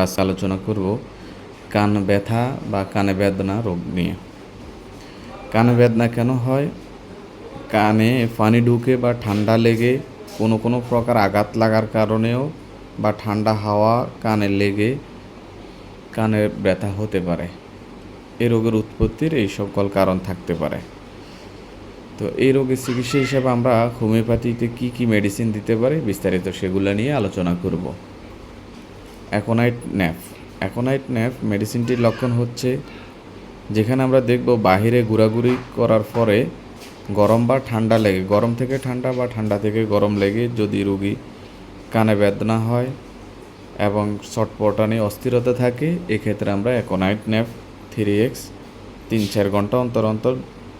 আজ আলোচনা করব কান ব্যথা বা কানে বেদনা রোগ নিয়ে। কানে বেদনা কেন হয়? কানে পানি ঢুকে বা ঠান্ডা লেগে কোনো কোনো প্রকার আঘাত লাগার কারণেও বা ঠান্ডা হাওয়া কানে লেগে কানে ব্যথা হতে পারে। এই রোগের উৎপত্তির এই সকল কারণ থাকতে পারে। তো এই রোগের চিকিৎসা হিসেবে আমরা হোমিওপ্যাথিতে কি কি মেডিসিন দিতে পারি বিস্তারিত সেগুলো নিয়ে আলোচনা করব। অ্যাকোনাইট ন্যাফ অ্যাকোনাইট ন্যাফ মেডিসিনটির লক্ষণ হচ্ছে, যেখানে আমরা দেখব বাহিরে ঘোরাঘুরি করার পরে গরম বা ঠান্ডা লেগে, গরম থেকে ঠান্ডা বা ঠান্ডা থেকে গরম লেগে যদি রুগী কানে বেদনা হয় এবং চটপটানি অস্থিরতা থাকে, এক্ষেত্রে আমরা অ্যাকোনাইট ন্যাপ থ্রি এক্স তিন চার ঘণ্টা অন্তর অন্তর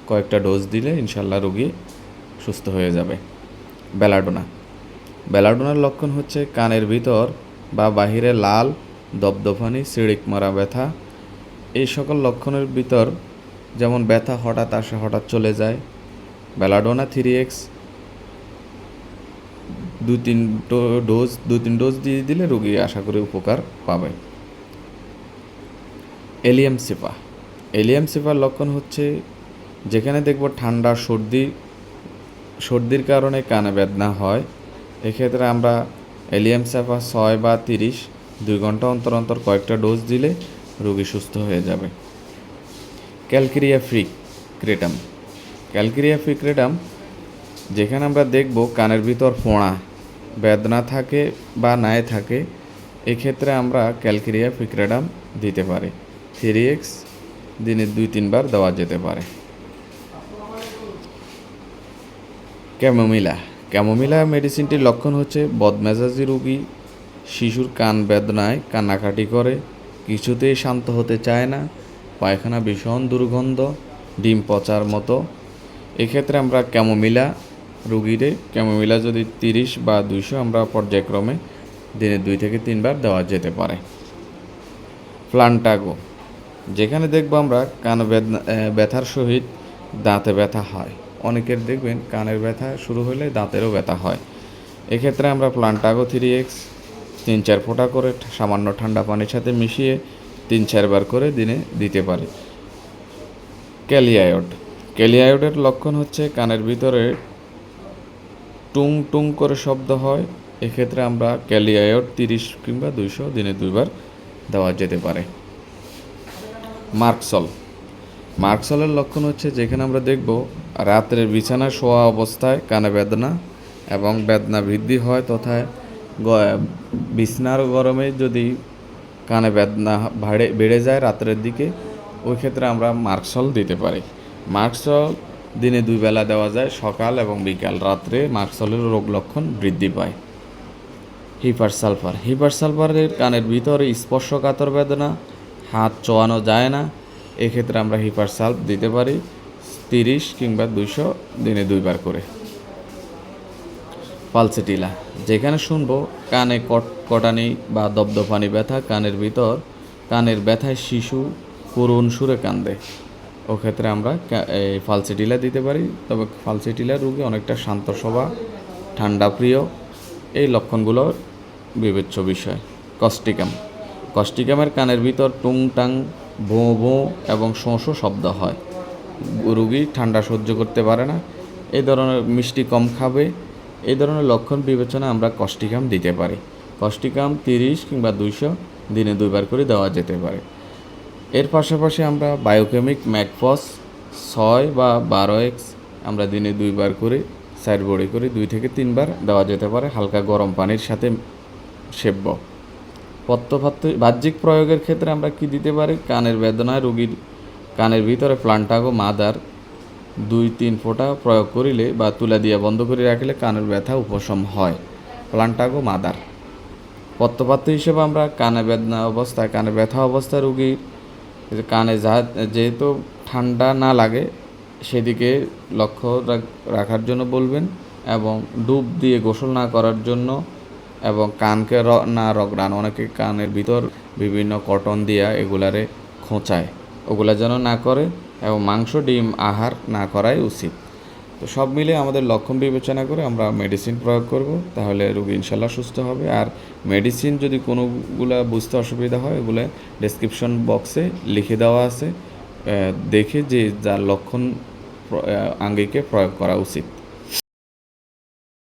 কয়েকটা ডোজ দিলে ইনশাল্লাহ রুগী সুস্থ হয়ে যাবে। বেলাডোনা। বেলাডোনার লক্ষণ হচ্ছে কানের ভিতর বা বাহিরে লাল, দপদপানি, সিড়িক মারা ব্যথা, এই সকল লক্ষণের ভিতর যেমন ব্যথা হঠাৎ আসে, হঠাৎ চলে যায়, বেলাডোনা থ্রি এক্স, দু তিন ডোজ, দু তিন ডোজ দিয়ে দিলে রোগী আশা করি উপকার পাবে। Allium cepa. এলিয়াম সিপার লক্ষণ হচ্ছে যেখানে দেখব ঠান্ডা, সর্দি, সর্দির কারণে কানে বেদনা হয়। এক্ষেত্রে আমরা এলিয়াম সাফা ছয় বা তিরিশ, দুই ঘণ্টা অন্তর অন্তর কয়েকটা ডোজ দিলে রোগী সুস্থ হয়ে যাবে। ক্যালকেরিয়া ফ্রি ক্রেটাম। ক্যালকেরিয়া ফ্রি ক্রেটাম, যেখানে আমরা দেখব কানের ভিতর ফোঁড়া, বেদনা থাকে বা নাই থাকে, এক্ষেত্রে আমরা ক্যালকেরিয়া ফিক্রেডাম দিতে পারি। থ্রি এক্স দিনে দুই তিনবার দেওয়া যেতে পারে। ক্যামোমিলা। ক্যামোমিলা মেডিসিনটির লক্ষণ হচ্ছে বদমেজাজি রোগী, শিশুর কান বেদনায় কান্নাকাটি করে, কিছুতেই শান্ত হতে চায় না, পায়খানা ভীষণ দুর্গন্ধ, ডিম পচার মতো। এক্ষেত্রে আমরা ক্যামোমিলা রুগীরে, ক্যামোমিলা যদি তিরিশ বা দুইশো আমরা পর্যায়ক্রমে দিনে দুই থেকে তিনবার দেওয়া যেতে পারে। প্লান্টাগো, যেখানে দেখব আমরা কান বেদনা ব্যথার সহিত দাঁতে ব্যথা হয়। অনেকের দেখবেন কানের ব্যথা শুরু হলে দাঁতেরও ব্যথা হয়। এক্ষেত্রে আমরা প্লান্টাগো থ্রি এক্স, তিন চার ফোঁটা করে সামান্য ঠান্ডা পানির সাথে মিশিয়ে তিন চারবার করে দিনে দিতে পারি। ক্যালিয়ায়ড। ক্যালিয়ায়ডের লক্ষণ হচ্ছে কানের ভিতরে টুং টুং করে শব্দ হয়। এক্ষেত্রে আমরা ক্যালিয়ায়ড তিরিশ কিংবা দুইশো দিনে দুইবার দেওয়া যেতে পারে। মার্কসল। মার্কসলের লক্ষণ হচ্ছে যেখানে আমরা দেখব রাত্রে বিছানায় শোয়া অবস্থায় কানে বেদনা এবং বেদনা বৃদ্ধি হয় তথা বিছনার গরমে যদি কানে বেদনা ভাড়ে, বেড়ে যায় রাত্রের দিকে, ওই ক্ষেত্রে আমরা মার্কসল দিতে পারি। মার্কসল দিনে দুই বেলা দেওয়া যায়, সকাল এবং বিকাল। রাত্রে মার্কসলের রোগ লক্ষণ বৃদ্ধি পায়। হিপার সালফার হিপার সালফারের কানের ভিতরে স্পর্শকাতর বেদনা, হাত চোয়ানো যায় না এক্ষেত্রে আমরা হিপার সাল্প দিতে পারি তিরিশ কিংবা দুইশো দিনে দুইবার করে। পালসেটিলা, যেখানে শুনব কানে কট কটানি বা দপদপানি ব্যথা কানের ভিতর, কানের ব্যথায় শিশু করুণ সুরে কান্দে। ও ক্ষেত্রে আমরা এই ফালসেটিলা দিতে পারি, তবে ফালসেটিলা রোগী অনেকটা শান্ত স্বভাব, ঠান্ডা প্রিয়, এই লক্ষণগুলো বিবেচ্য বিষয়। কস্টিকাম কস্টিকামের কানের ভিতর টুংটাং ভোঁ ভোঁ এবং শোঁ শব্দ হয়। রুগী ঠান্ডা সহ্য করতে পারে না। এই ধরনের মিষ্টি কম খাবে। এই ধরনের লক্ষণ বিবেচনা আমরা কষ্টিকাম দিতে পারি। কস্টিকাম তিরিশ কিংবা দুইশো দিনে দুইবার করে দেওয়া যেতে পারে। এর পাশাপাশি আমরা বায়োকেমিক ম্যাকফস ছয় বা বারো এক্স আমরা দিনে দুইবার করে, সাইড বড়ি করে দুই থেকে তিনবার দেওয়া যেতে পারে। হালকা গরম পানির সাথে সেব্য। পত্রপাত্র বাহ্যিক প্রয়োগের ক্ষেত্রে আমরা কি দিতে পারি? কানের বেদনায় রোগীর কানের ভিতরে প্লান্টাগো, মাদার দুই তিন ফোঁটা প্রয়োগ করিলে বা তুলা দিয়া বন্ধ করে রাখলে কানের ব্যথা উপশম হয়। প্লান্টাগো, মাদার। পত্রপাত্র হিসেবে আমরা কানে বেদনা অবস্থায়, কানে ব্যথা অবস্থায় রুগীর কানে যা যেহেতু ঠান্ডা না লাগে, সেদিকে লক্ষ্য রাখার জন্য বলবেন এবং ডুব দিয়ে গোসল না করার জন্য এবং কানকে না রগড়ান অনেকে কানের ভিতর বিভিন্ন কটন দিয়া এগুলারে খোঁচায়। ওগুলা যেন না করে এবং মাংস, ডিম, আহার না করাই উচিত। তো সব মিলে আমাদের লক্ষণ বিবেচনা করে আমরা মেডিসিন প্রয়োগ করব, তাহলে রোগী ইনশাল্লাহ সুস্থ হবে। আর মেডিসিন যদি কোনোগুলা বুঝতে অসুবিধা হয়, এগুলো ডেসক্রিপশন বক্সে লিখে দেওয়া আছে। দেখে যে যার লক্ষণ আঙ্গিকে প্রয়োগ করা উচিত।